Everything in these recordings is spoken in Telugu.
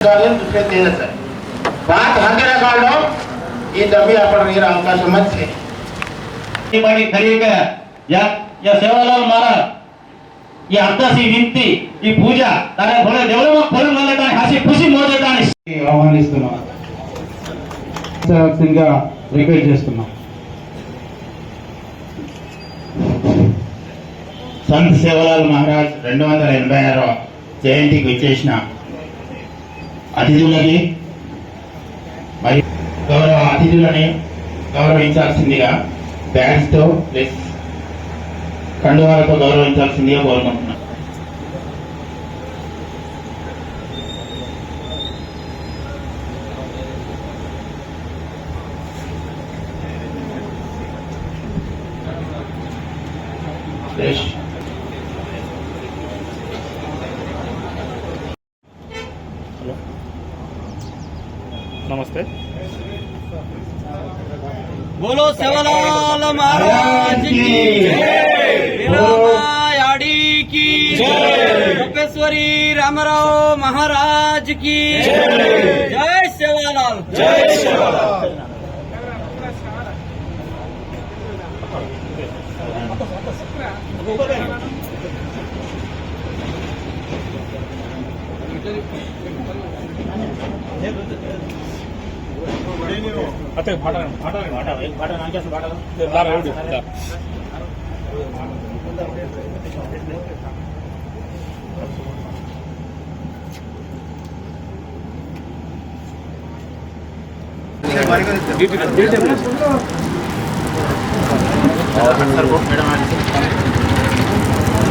ದುಷ್ಯಂತ ಇದೆ ಸರ್ ಮಾತು ಹಂಗಿನ ಕಾರಣ ಈ ಡಬ್ಬಿ ಆಪಡ್ರಿಗೆ ಅವಕಾಶ ಮತ್ತೆ ಮಾಡಿ ಕಲಿಯಕ ಯಾ ಯಾ ಸೇವಾಲಾಲ್ ಮಹಾರಾಜ್ ಈ ಅರ್ಧಸಿ ನಿಂತಿ ಈ ಪೂಜ ತಾನೆ ಬಹಳ ಡೆವಲಪ್ ಕೊಲಂ ಬಂದಿದ್ದಾನೆ ಹಸಿ ಖುಷಿ ಮೋದಿದ್ದಾನೆ ఆహ్వానిస్తున్నాం సార్సింగ్గా రిక్వెస్ట్ చేస్తున్నాం సంత్ సేవలాల్ మహారాజ్ రెండు వందల ఎనభై ఆరో జయంతికి విచ్చేసిన అతిథులకి మరి గౌరవ అతిథులని గౌరవించాల్సిందిగా బ్యాగ్స్తో ప్లస్ కండువాలతో గౌరవించాల్సిందిగా కోరుకుంటున్నాం సురేష్ महाराज की याडी की रूपेश्वरी रामराव महाराज की जय। सेवालाल। जय भाटा ಅತ್ತೆ ಬಾಟ ಬಾಟ ಬಾಟ ಬಾಟ ನಾನು ಕೆಲಸ ಬಾಟ ಲಾರ ಹೇಳಿ ಸರ್ ಮೇಡಮ್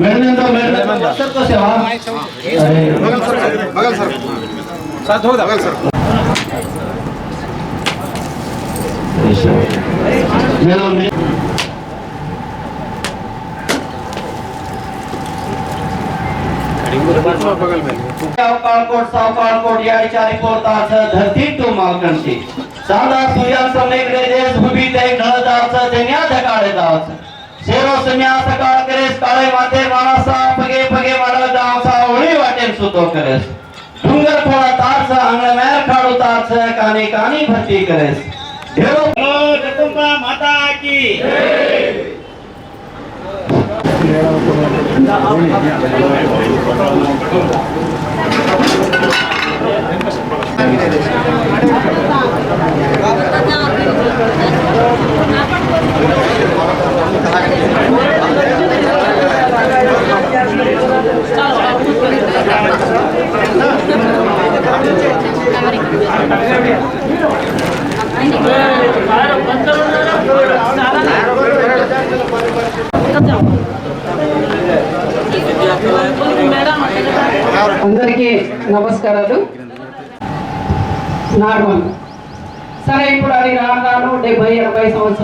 ಮೇಲಿನಿಂದ ಮೇಲಿನಿಂದ ಬಗಲ್ ಸರ್ ಸರ್ ಹೌದಾ ಬಗಲ್ ಸರ್ धरती तो मालकंठी साधा सूर्याचा मेघ देश भूमी तय ढळत असत धन्या धकाळे जात ಸೇರೋ ಸನ್ಯಾಸ ಕಾಳ ಕರೆಸ್ ಕಾಳೆ ಮಾತೆ ಮಾನಸ ಪಗೆ ಪಗೆ ಮಾಡೋ ದಾಸ ಹೊಳಿ ವಾಟೆ ಸುತೋ ಕರೆಸ್ ડુંગર પોળા તારસ આંગણે મેર ખાડો તારસ કાને કાની ભરતી કરેસ ઢેરો જતુંબા માતા કી જય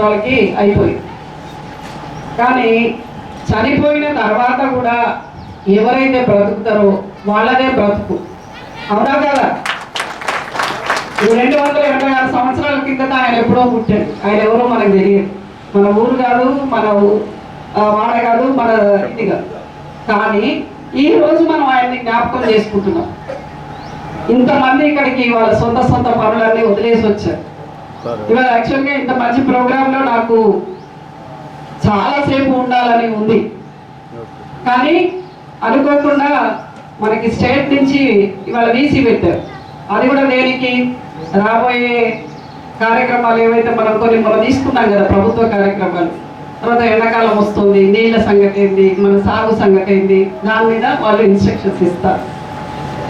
సంవత్సరాలకి అయిపోయింది. కానీ చనిపోయిన తర్వాత కూడా ఎవరైతే బ్రతుకుతారో వాళ్ళదే బ్రతుకు. అవునా కదా? ఈ రెండు వందల ఎనభై ఆరు సంవత్సరాల కిందట ఆయన ఎప్పుడో పుట్టాడు. ఆయన ఎవరో మనకు తెలియదు. మన ఊరు కాదు మన వాడ కాదు మన ఇది కాదు. కానీ ఈ రోజు మనం ఆయన్ని జ్ఞాపకం చేసుకుంటున్నాం. ఇంతమంది ఇక్కడికి వాళ్ళ సొంత సొంత పనులన్నీ వదిలేసి వచ్చారు. ఇవాళ యాక్చువల్గా ఇంత మంచి ప్రోగ్రాంలో నాకు చాలాసేపు ఉండాలని ఉంది. కానీ అనుకోకుండా మనకి స్టేట్ నుంచి ఇవాళ వీసీ పెట్టారు. అది కూడా దేనికి? రాబోయే కార్యక్రమాలు ఏవైతే మనం కొన్ని మనం తీసుకున్నాం కదా ప్రభుత్వ కార్యక్రమాలు. తర్వాత ఎండాకాలం వస్తుంది నీళ్ళ సంగతి ఏంది మన సాగు సంగతి ఏంది దాని మీద వాళ్ళు ఇన్స్ట్రక్షన్స్ ఇస్తారు.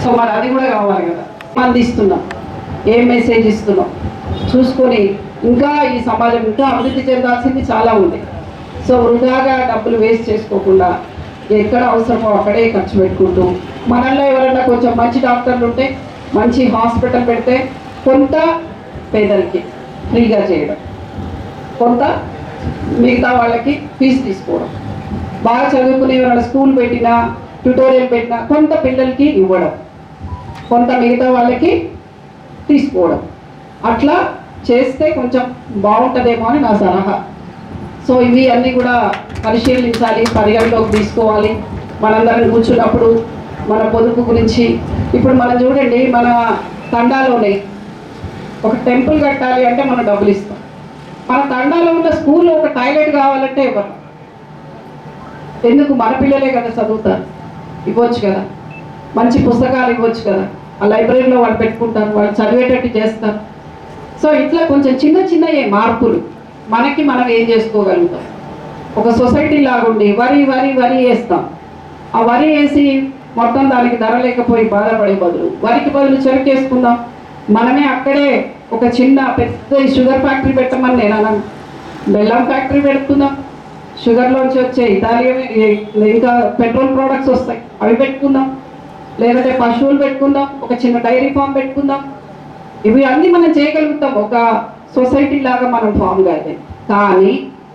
సో మరి అది కూడా కావాలి కదా. అందిస్తున్నాం. ఏం మెసేజ్ ఇస్తున్నాం? చూసుకొని ఇంకా ఈ సమాజం ఇంకా అభివృద్ధి చెందాల్సింది చాలా ఉంది. సో వృధాగా డబ్బులు వేస్ట్ చేసుకోకుండా ఎక్కడ అవసరమో అక్కడే ఖర్చు పెట్టుకుంటూ మనల్లో ఎవరైనా కొంచెం మంచి డాక్టర్లు ఉంటే మంచి హాస్పిటల్ పెడితే కొంత పేదలకి ఫ్రీగా చేయడం కొంత మిగతా వాళ్ళకి ఫీజు తీసుకోవడం బాగా చదువుకునే ఎవరైనా స్కూల్ పెట్టినా ట్యూటోరియల్ పెట్టినా కొంత పిల్లలకి ఇవ్వడం కొంత మిగతా వాళ్ళకి తీసుకోవడం. అట్లా చేస్తే కొంచెం బాగుంటుందేమో అని నా సలహా. సో ఇవి అన్నీ కూడా పరిశీలించాలి పరిగణలోకి తీసుకోవాలి. మనందరం కూర్చున్నప్పుడు మన పొదుపు గురించి. ఇప్పుడు మనం చూడండి మన తండాలోనే ఒక టెంపుల్ కట్టాలి అంటే మనం డబ్బులు ఇస్తాం. మన తండాలో ఉన్న స్కూల్లో ఒక టాయిలెట్ కావాలంటే ఇవ్వరు ఎందుకు? మన పిల్లలే కదా చదువుతారు. ఇవ్వచ్చు కదా? మంచి పుస్తకాలు ఇవ్వచ్చు కదా? ఆ లైబ్రరీలో వాళ్ళు పెట్టుకుంటారు వాళ్ళు చదివేటట్టు చేస్తారు. సో ఇట్లా కొంచెం చిన్న చిన్న మార్పులు మనకి మనం ఏం చేసుకోగలుగుతాం? ఒక సొసైటీ లాగుండి వరి వరి వరి వేస్తాం. ఆ వరి వేసి మొత్తం దానికి ధర లేకపోయి బాధపడే బదులు వరికి బదులు చెరుకు వేసుకుందాం. మనమే అక్కడే ఒక చిన్న పెద్ద షుగర్ ఫ్యాక్టరీ పెట్టమని నేను అన్నాను. బెల్లం ఫ్యాక్టరీ పెట్టుకుందాం. షుగర్లోంచి వచ్చే ఇటాలియన్ ఇంకా పెట్రోల్ ప్రోడక్ట్స్ వస్తాయి. అవి పెట్టుకుందాం. లేదంటే పశువులు పెట్టుకుందాం. ఒక చిన్న డైరీ ఫామ్ పెట్టుకుందాం. ఇవి అన్నీ మనం చేయగలుగుతాం. ఒక సొసైటీ లాగా మనం ఫామ్ కాదు కానీ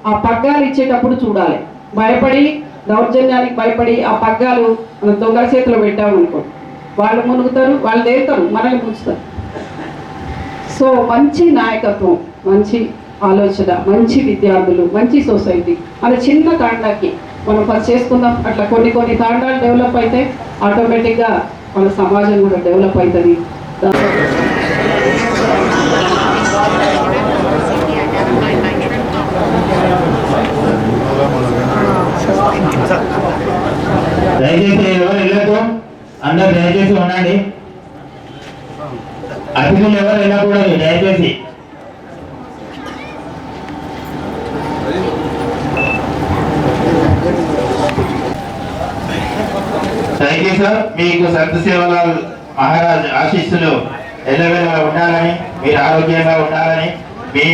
ఆ పగ్గాలు ఇచ్చేటప్పుడు చూడాలి. భయపడి దౌర్జన్యానికి భయపడి ఆ పగ్గాలు మనం దొంగల చేతిలో పెట్టామనుకో వాళ్ళు మునుగుతారు వాళ్ళు తేలుతారు మనల్ని ముంచుతారు. సో మంచి నాయకత్వం మంచి ఆలోచన మంచి విద్యార్థులు మంచి సొసైటీ మన చిన్న తాండాకి మనం ఫస్ట్ చేసుకుందాం. అట్లా కొన్ని కొన్ని తాండాలు డెవలప్ అయితే ఆటోమేటిక్గా మన సమాజం కూడా డెవలప్ అవుతుంది దాంట్లో దయచేసి ఎవరు వెళ్ళదు అందరు దయచేసి ఉండండి అతిథులు ఎవరు వెళ్ళకూడదు దయచేసి థ్యాంక్ యూ సార్ మీకు సంత సేవల మహారాజ్ ఆశీస్సులు ఎల్లవేళలా ఉండాలని మీరు ఆరోగ్యంగా ఉండాలని మీ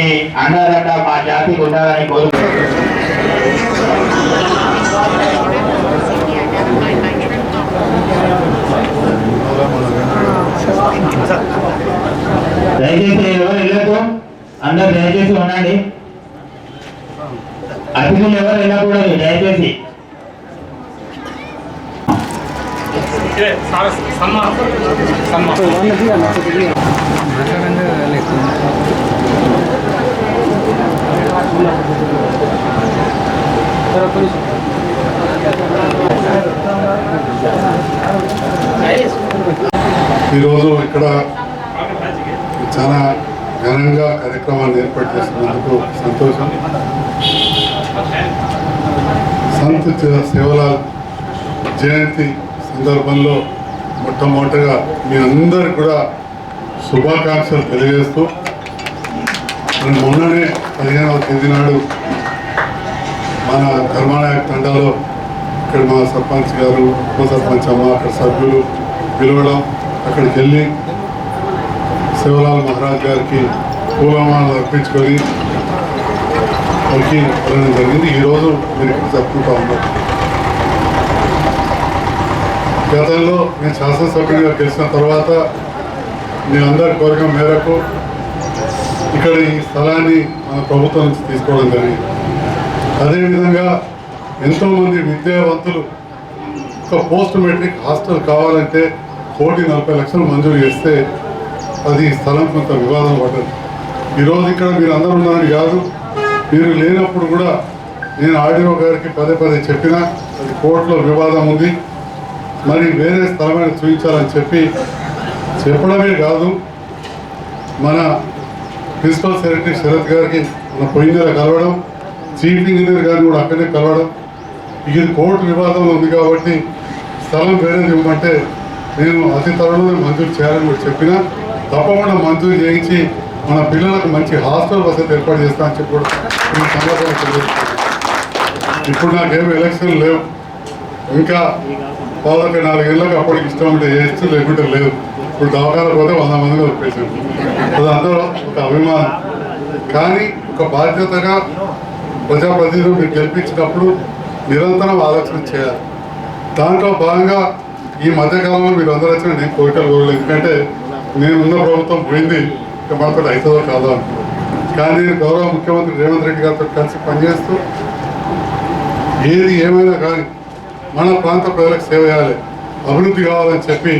అండదండ మా జాతికి ఉండాలని కోరుకుంటున్నాను. దయచేసి ఎవరు వెళ్ళదు అందరు దయచేసి ఉండండి. అతిథులు ఎవరు వెళ్ళకూడదు దయచేసి. ఈరోజు ఇక్కడ చాలా ఘనంగా కార్యక్రమాన్ని ఏర్పాటు చేసినందుకు సంతోషం. సంత్ సేవల జయంతి సందర్భంలో మొట్టమొదటిగా మీ అందరికి కూడా శుభాకాంక్షలు తెలియజేస్తూ మరి మొన్ననే పదిహేనవ తేదీ నాడు మన ధర్మానాయక్ తండాలో ఇక్కడ మా సర్పంచ్ గారు ఉప సర్పంచ్ అమ్మ అక్కడ సభ్యులు పిలవడం అక్కడికి వెళ్ళి శివలాల్ మహారాజ్ గారికి పూలమాలను అర్పించుకొని వారికి వెళ్ళడం జరిగింది ఈరోజు మీరు ఇక్కడ జరుపుకుంటా ఉన్నారు. గతంలో నేను శాసనసభ్యుడిగా గెలిచిన తర్వాత మీ అందరి కోరిక మేరకు ఇక్కడ ఈ స్థలాన్ని మన ప్రభుత్వం నుంచి తీసుకోవడం జరిగింది. అదేవిధంగా ఎంతోమంది విద్యావంతులు ఒక పోస్ట్ మెట్రిక్ హాస్టల్ కావాలంటే కోటి నలభై లక్షలు మంజూరు చేస్తే అది స్థలం కొంత వివాదం పడ్డది. ఈరోజు ఇక్కడ మీరు అందరూ ఉన్నారని కాదు మీరు లేనప్పుడు కూడా నేను ఆర్డీఓ గారికి పదే పదే చెప్పినా అది కోర్టులో వివాదం ఉంది. మరి వేరే స్థలమైన చూపించాలని చెప్పి చెప్పడమే కాదు మన ప్రిన్సిపల్ సెక్రటరీ శరత్ గారికి మన పోయిన కలవడం చీఫ్ ఇంజనీర్ గారిని కూడా అక్కడే కలవడం ఇది కోర్టు వివాదంలో ఉంది కాబట్టి స్థలం వేరేది ఇవ్వమంటే నేను అతి త్వరలోనే మంజూరు చేయాలని కూడా చెప్పిన తప్పకుండా మంజూరు చేయించి మన పిల్లలకు మంచి హాస్టల్ వసతి ఏర్పాటు చేస్తా అని చెప్పి కూడా ఇప్పుడు నాకేమి ఎలక్షన్ లేవు. ఇంకా పదొక నాలుగేళ్ళకి అప్పటికి ఇష్టం ఉంటే చేస్తూ లేకుంటే లేదు. ఇప్పుడు దవాఖాన పోతే వంద మందిని ఒక అది అందరూ ఒక అభిమానం. కానీ ఒక బాధ్యతగా ప్రజాప్రతినిధులు మీరు గెలిపించినప్పుడు నిరంతరం ఆలోచన చేయాలి. దాంట్లో భాగంగా ఈ మధ్యకాలంలో మీరు అందరూ వచ్చిన నేను కోరికలు కోరలేదు. ఎందుకంటే నేను ఉన్న ప్రభుత్వం పోయింది. ఇక మనతో అవుతుందో కాదో అనుకున్నాను కానీ నేను గౌరవ ముఖ్యమంత్రి రేవంత్ రెడ్డి గారితో కలిసి పనిచేస్తూ ఏది ఏమైనా కానీ మన ప్రాంత ప్రజలకు సేవ చేయాలి. అభివృద్ధి కావాలని చెప్పి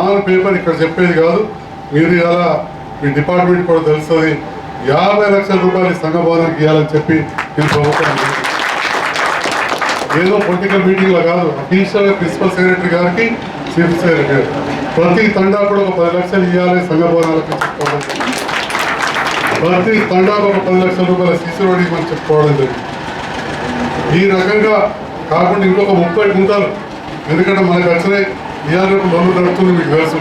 ఆన్ పేపర్ ఇక్కడ చెప్పేది కాదు. మీరు ఇలా మీ డిపార్ట్మెంట్ కూడా తెలుస్తుంది. యాభై లక్షల రూపాయలు సంఘ భవనానికి ఇవ్వాలని చెప్పి నేను ప్రభుత్వం ఏదో పొలిటికల్ మీటింగ్లో కాదు అఫీషియల్ ప్రిన్సిపల్ సెక్రటరీ గారికి చీఫ్ సెక్రటరీ ప్రతి తండా కూడా ఒక పది లక్షలు ఇవ్వాలి సంఘ భవనాలకు చెప్పుకోవడం ప్రతి తండాకు ఒక పది లక్షల రూపాయల శిశు మనం చెప్పుకోవడం జరిగింది ఈ రకంగా కాకుండా ఇంకొక ముప్పై గుంటలు. ఎందుకంటే మనకు వచ్చినాయి ఇవాళ రేపు లోన్లు దొరుకుతుంది మీకు తెలుసు.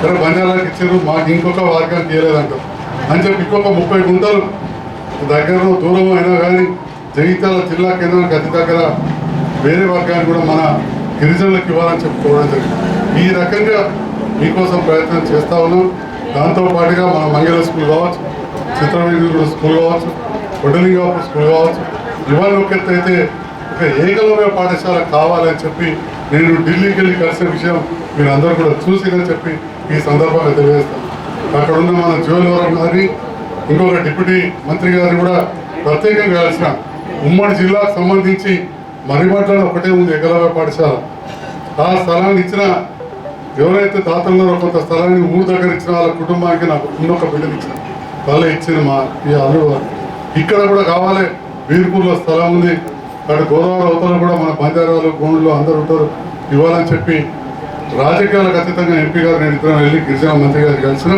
సరే బంజారాకి ఇచ్చారు మాకు ఇంకొక వర్గానికి ఇవ్వలేదంటారు అని చెప్పి ఇంకొక ముప్పై గుంటలు దగ్గరలో దూరం అయినా కానీ జగిత్యాల జిల్లా కేంద్రానికి అతి దగ్గర వేరే వర్గాన్ని కూడా మన గిరిజనులకు ఇవ్వాలని చెప్పుకోవడం జరిగింది. ఈ రకంగా మీకోసం ప్రయత్నం చేస్తా ఉన్నాం. దాంతోపాటుగా మన మంగళ స్కూల్ కావచ్చు చిత్రవీధులు స్కూల్ కావచ్చు కొడలింగాపూర్ స్కూల్ కావచ్చు ఇవాళ ఒక అయితే ఒక ఏకలవ్య పాఠశాల కావాలని చెప్పి నేను ఢిల్లీకి వెళ్ళి కలిసే విషయం మీరు అందరూ కూడా చూసిరని చెప్పి ఈ సందర్భంగా తెలియజేస్తాను. అక్కడ ఉన్న మన జ్యువెలవరం గారిని ఇంకొక డిప్యూటీ మంత్రి గారిని కూడా ప్రత్యేకంగా కలిసిన ఉమ్మడి జిల్లాకు సంబంధించి మరిమట్లలో ఒకటే ఉంది ఏకలవ్య పాఠశాల. ఆ స్థలాన్ని ఇచ్చిన ఎవరైతే తాతలు కొంత స్థలాన్ని ఊరు దగ్గర ఇచ్చిన వాళ్ళ కుటుంబానికి నాకు ఇంకొక బిడ్డలు ఇచ్చిన వాళ్ళే ఇచ్చిన మా ఈ అల్లు ఇక్కడ కూడా కావాలి వీర్పూర్లో స్థలం ఉంది. అక్కడ గోదావరి అవతల కూడా మన బంజారాలు గోండ్లు అందరూ ఉంటారు. ఇవ్వాలని చెప్పి రాజకీయాలకు అతీతంగా ఎంపీ గారు నేను ఇద్దరం వెళ్ళి గిరిజన మంత్రి గారు కలిసిన.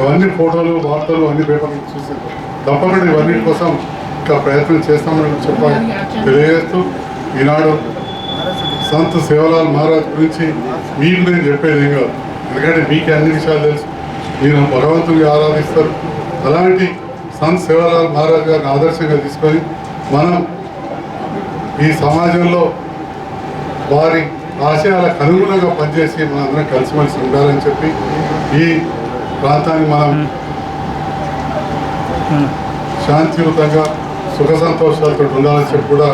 అవన్నీ ఫోటోలు వార్తలు అన్ని పేపర్లు చూసి. తప్పకుండా ఇవన్నీ కోసం ఇంకా ప్రయత్నం చేస్తామని చెప్పాలి. తెలియజేస్తూ ఈనాడు సంత్ సేవలాల్ మహారాజ్ గురించి మీకు నేను చెప్పేది ఏం కాదు. ఎందుకంటే మీకే అన్ని విషయాలు తెలుసు. మీరు భగవంతుని ఆరాధిస్తారు. అలాంటి సంత్ సేవలాల్ మహారాజ్ గారిని ఆదర్శంగా తీసుకొని మనం ఈ సమాజంలో వారి ఆశయాలకు అనుగుణంగా పనిచేసి మనందరం కలిసిమెలిసి ఉండాలని చెప్పి ఈ ప్రాంతాన్ని మనం శాంతియుతంగా సుఖ సంతోషాలతో ఉండాలని చెప్పి కూడా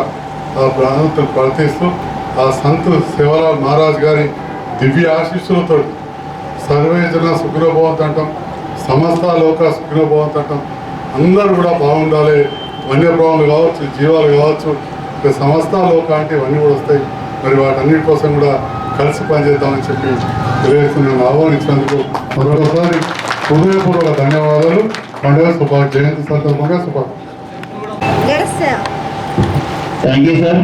ఆ ప్రాంతం ప్రార్థిస్తూ ఆ సంత్ సేవలాల్ మహారాజ్ గారి దివ్య ఆశీస్సులతో సర్వే జన సుఖినోభవంత అంటాం సమస్త లోక సుఖినోభవంత అంటాం. అందరూ కూడా బాగుండాలి వన్యప్రాణులు కావచ్చు జీవాలు కావచ్చు సమస్త లోక అంటే ఇవన్నీ కూడా వస్తాయి. మరి వాటన్నిటి కోసం కూడా కలిసి పనిచేద్దామని చెప్పి తెలియజేస్తున్నాను ఆహ్వానించినందుకు మరొకసారి హృదయపూర్వక ధన్యవాదాలు. పండుగ శుభా జయంతి సందర్భంగా శుభా. Thank you sir.